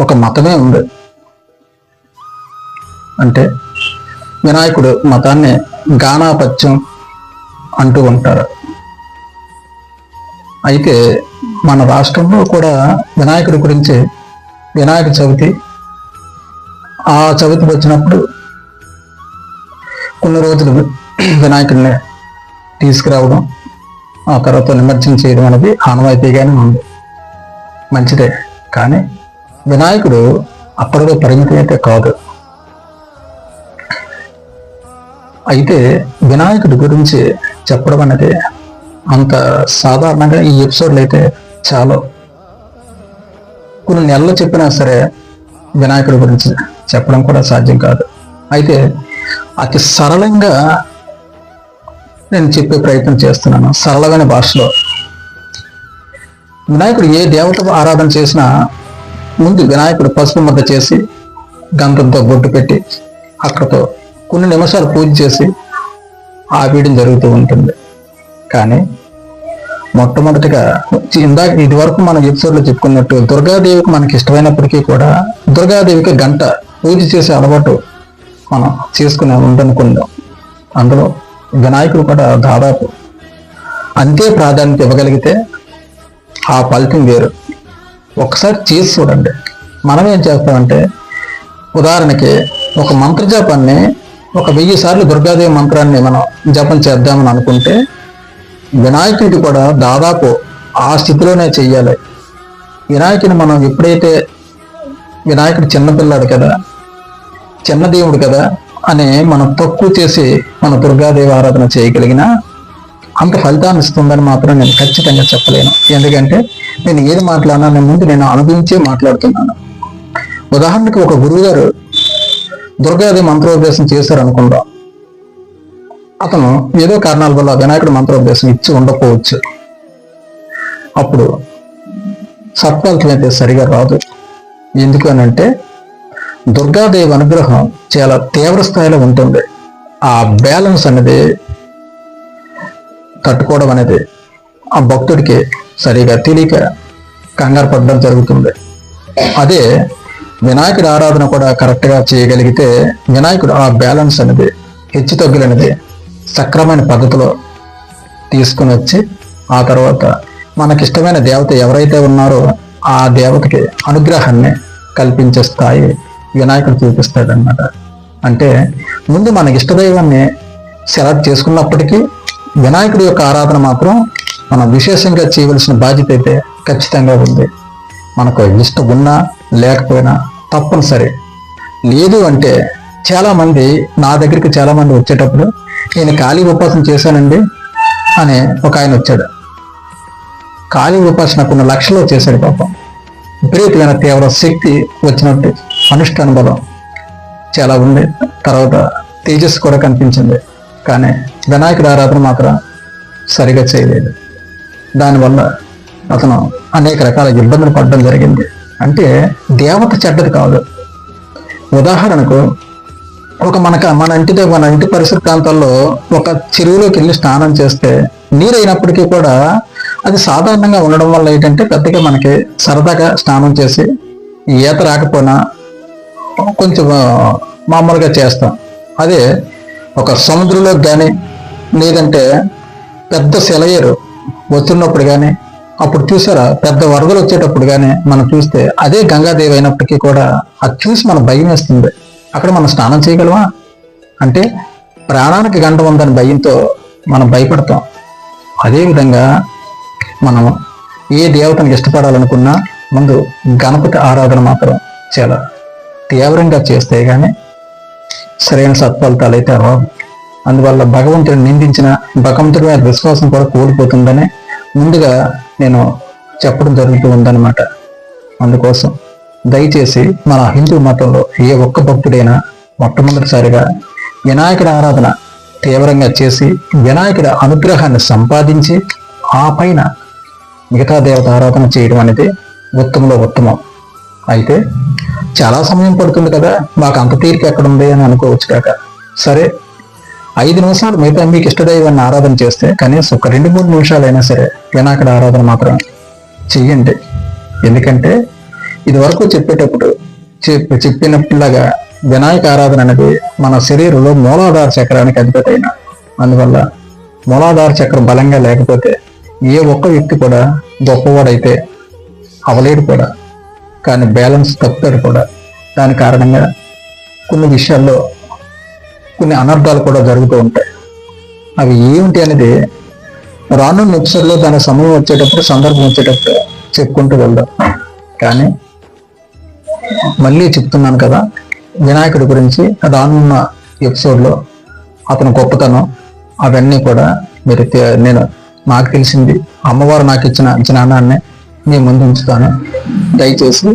ఒక మతమే ఉంది. అంటే వినాయకుడు మతాన్ని గానాపత్యం అంటూ ఉంటారు. అయితే మన రాష్ట్రంలో కూడా వినాయకుడి గురించి వినాయక చవితి ఆ చవితి వచ్చినప్పుడు కొన్ని రోజులు వినాయకుడిని తీసుకురావడం ఆ తర్వాత నిమజ్జనం చేయడం అనేది ఆనవాయితీగానే ఉంది. మంచిదే. కానీ వినాయకుడు అప్పటిలో పరిమితి అయితే కాదు. అయితే వినాయకుడి గురించి చెప్పడం అనేది అంత సాధారణంగా ఈ ఎపిసోడ్లు అయితే చాలా. కొన్ని నెలలు చెప్పినా సరే వినాయకుడి గురించి చెప్పడం కూడా సాధ్యం కాదు. అయితే అతి సరళంగా నేను చెప్పే ప్రయత్నం చేస్తున్నాను సరళమైన భాషలో. వినాయకుడు ఏ దేవత ఆరాధన చేసినా ముందు వినాయకుడు పసుపు ముద్ద చేసి గంధంతో బొట్టు పెట్టి అక్కడతో కొన్ని నిమిషాలు పూజ చేసి ఆపేయడం జరుగుతూ ఉంటుంది. కానీ మొట్టమొదటిగా ఇందాక ఇది వరకు మనం ఎపిసోడ్లో చెప్పుకున్నట్టు దుర్గాదేవికి మనకి ఇష్టమైనప్పటికీ కూడా దుర్గాదేవికి గంట పూజ చేసే అలవాటు మనం చేసుకునే ఉందనుకుందాం. అందులో వినాయకుడు కూడా దాదాపు అంతే ప్రాధాన్యత ఇవ్వగలిగితే ఆ ఫలితం వేరు. ఒకసారి చేసి చూడండి. మనం ఏం చేస్తామంటే ఉదాహరణకి ఒక మంత్ర జపాన్ని ఒక వెయ్యి సార్లు దుర్గాదేవి మంత్రాన్ని మనం జపం చేద్దామని అనుకుంటే వినాయకుడికి కూడా దాదాపు ఆ స్థితిలోనే చెయ్యాలి. వినాయకుని మనం ఎప్పుడైతే వినాయకుడు చిన్నపిల్లాడు కదా చిన్న దేవుడు కదా అని మనం తక్కువ చేసి మన దుర్గాదేవి ఆరాధన చేయగలిగినా అంత ఫలితాన్ని ఇస్తుందని మాత్రం నేను ఖచ్చితంగా చెప్పలేను. ఎందుకంటే నేను ఏది మాట్లాడినా నేను ముందు నేను అనుభవించే మాట్లాడుతున్నాను. ఉదాహరణకి ఒక గురువు గారు దుర్గాదేవి మంత్రోపదేశం చేశారు అనుకుందాం అతను ఏదో కారణాల వల్ల వినాయకుడు మంత్రోపదేశం ఇచ్చి ఉండకపోవచ్చు. అప్పుడు సత్ఫలితం అయితే సరిగా రాదు. ఎందుకు అని అంటే దుర్గాదేవి అనుగ్రహం చాలా తీవ్ర స్థాయిలో ఉంటుంది. ఆ బ్యాలెన్స్ అనేది తట్టుకోవడం అనేది ఆ భక్తుడికి సరిగా తెలియక కంగారు పడడం జరుగుతుంది. అదే వినాయకుడి ఆరాధన కూడా కరెక్ట్గా చేయగలిగితే వినాయకుడు ఆ బ్యాలెన్స్ అనేది హెచ్చు తగ్గులనేది సక్రమైన పద్ధతిలో తీసుకుని వచ్చి ఆ తర్వాత మనకిష్టమైన దేవత ఎవరైతే ఉన్నారో ఆ దేవతకి అనుగ్రహాన్ని కల్పించే స్థాయి వినాయకుడు చూపిస్తాడనమాట అంటే ముందు మన ఇష్టదైవాన్ని సెలెక్ట్ చేసుకున్నప్పటికీ వినాయకుడి యొక్క ఆరాధన మాత్రం మనం విశేషంగా చేయవలసిన బాధ్యత అయితే ఖచ్చితంగా ఉంది. మనకు ఇష్టం ఉన్నా లేకపోయినా తప్పనిసరి. లేదు అంటే చాలామంది నా దగ్గరికి చాలా మంది వచ్చేటప్పుడు నేను ఖాళీ ఉపాసన చేశానండి అని ఒక ఆయన వచ్చాడు. ఖాళీ ఉపాసన కొన్ని లక్షల్లో చేశాడు పాపం. విపరీతమైన తీవ్ర శక్తి వచ్చినట్టు అనుష్ట అనుభవం. చాలా ఉంది. తర్వాత తేజస్సు కూడా కనిపించింది. కానీ వినాయకుడి ఆరాధన మాత్రం సరిగా చేయలేదు. దానివల్ల అతను అనేక రకాల ఇబ్బందులు పడడం జరిగింది. అంటే దేవత చెడ్డది కాదు. ఉదాహరణకు ఒక మనక మన ఇంటితో మన ఇంటి పరిసర ప్రాంతాల్లో ఒక చెరువులోకి వెళ్ళి స్నానం చేస్తే నీరు అయినప్పటికీ కూడా అది సాధారణంగా ఉండడం వల్ల ఏంటంటే పెద్దగా మనకి సరదాగా స్నానం చేసి ఈత రాకపోయినా కొంచెం మామూలుగా చేస్తాం. అదే ఒక సముద్రంలోకి కానీ లేదంటే పెద్ద సెలయేరు వస్తున్నప్పుడు కానీ అప్పుడు చూసారా పెద్ద వరదలు వచ్చేటప్పుడు కానీ మనం చూస్తే అదే గంగాదేవి అయినప్పటికీ కూడా అది చూసి మన భయం వేస్తుంది. అక్కడ మనం స్నానం చేయగలమా? అంటే ప్రాణానికి గంట ఉందని భయంతో మనం భయపడతాం. అదేవిధంగా మనం ఏ దేవతను ఇష్టపడాలనుకున్నా ముందు గణపతి ఆరాధన మాత్రం చాలా తీవ్రంగా చేస్తే కానీ సరైన సత్ఫలితాలు అయితే రావు. అందువల్ల భగవంతుడిని నిందించిన భగవంతుడి మీద విశ్వాసం కూడా కోల్పోతుందని ముందుగా నేను చెప్పడం జరుగుతూ ఉందన్నమాట. అందుకోసం దయచేసి మన హిందూ మతంలో ఏ ఒక్క భక్తుడైనా మొట్టమొదటిసారిగా వినాయకుడి ఆరాధన తీవ్రంగా చేసి వినాయకుడి అనుగ్రహాన్ని సంపాదించి ఆ పైన మిగతా దేవత ఆరాధన చేయడం అనేది ఉత్తమంలో ఉత్తమం. అయితే చాలా సమయం పడుతుంది కదా మాకు అంత తీరిక ఎక్కడ ఉంది అని అనుకోవచ్చు కాక. సరే ఐదు నిమిషాలు మిగతా మీకు ఇష్టదైవాన్ని ఆరాధన చేస్తే కనీసం ఒక రెండు మూడు నిమిషాలైనా సరే వినాయకుడి ఆరాధన మాత్రం చెయ్యండి. ఎందుకంటే ఇది వరకు చెప్పేటప్పుడు చెప్పినట్లాగా వినాయక ఆరాధన అనేది మన శరీరంలో మూలాధార చక్రానికి అధిపతైన. అందువల్ల మూలాధార చక్రం బలంగా లేకపోతే ఏ ఒక్క వ్యక్తి కూడా గొప్పవాడైతే అవలేడు కూడా. కానీ బ్యాలెన్స్ తప్పుతాడు కూడా. దాని కారణంగా కొన్ని విషయాల్లో కొన్ని అనర్థాలు కూడా జరుగుతూ ఉంటాయి. అవి ఏమిటి అనేది రానున్న ఎపిసోడ్లో దాని సమయం వచ్చేటప్పుడు సందర్భం వచ్చేటప్పుడు చెప్పుకుంటూ వెళ్దాం. కానీ మళ్ళీ చెప్తున్నాను కదా వినాయకుడి గురించి రానున్న ఎపిసోడ్లో అతను గొప్పతనం అవన్నీ కూడా మీరు నేను నాకు తెలిసింది అమ్మవారు నాకు ఇచ్చిన జ్ఞానాన్ని మీ ముందు ఉంచుతాను. దయచేసి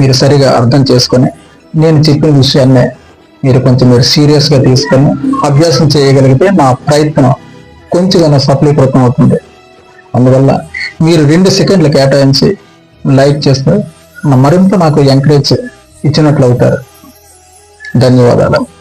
మీరు సరిగా అర్థం చేసుకొని నేను చెప్పిన విషయాన్నే మీరు కొంచెం మీరు సీరియస్గా తీసుకొని అభ్యాసం చేయగలిగితే నా ప్రయత్నం కొంచెం సఫలీకృతం అవుతుంది. అందువల్ల మీరు రెండు సెకండ్లు కేటాయించి లైక్ చేస్తే మరింత నాకు ఎంకరేజ్ ఇచ్చినట్లు అవుతారు. ధన్యవాదాలు.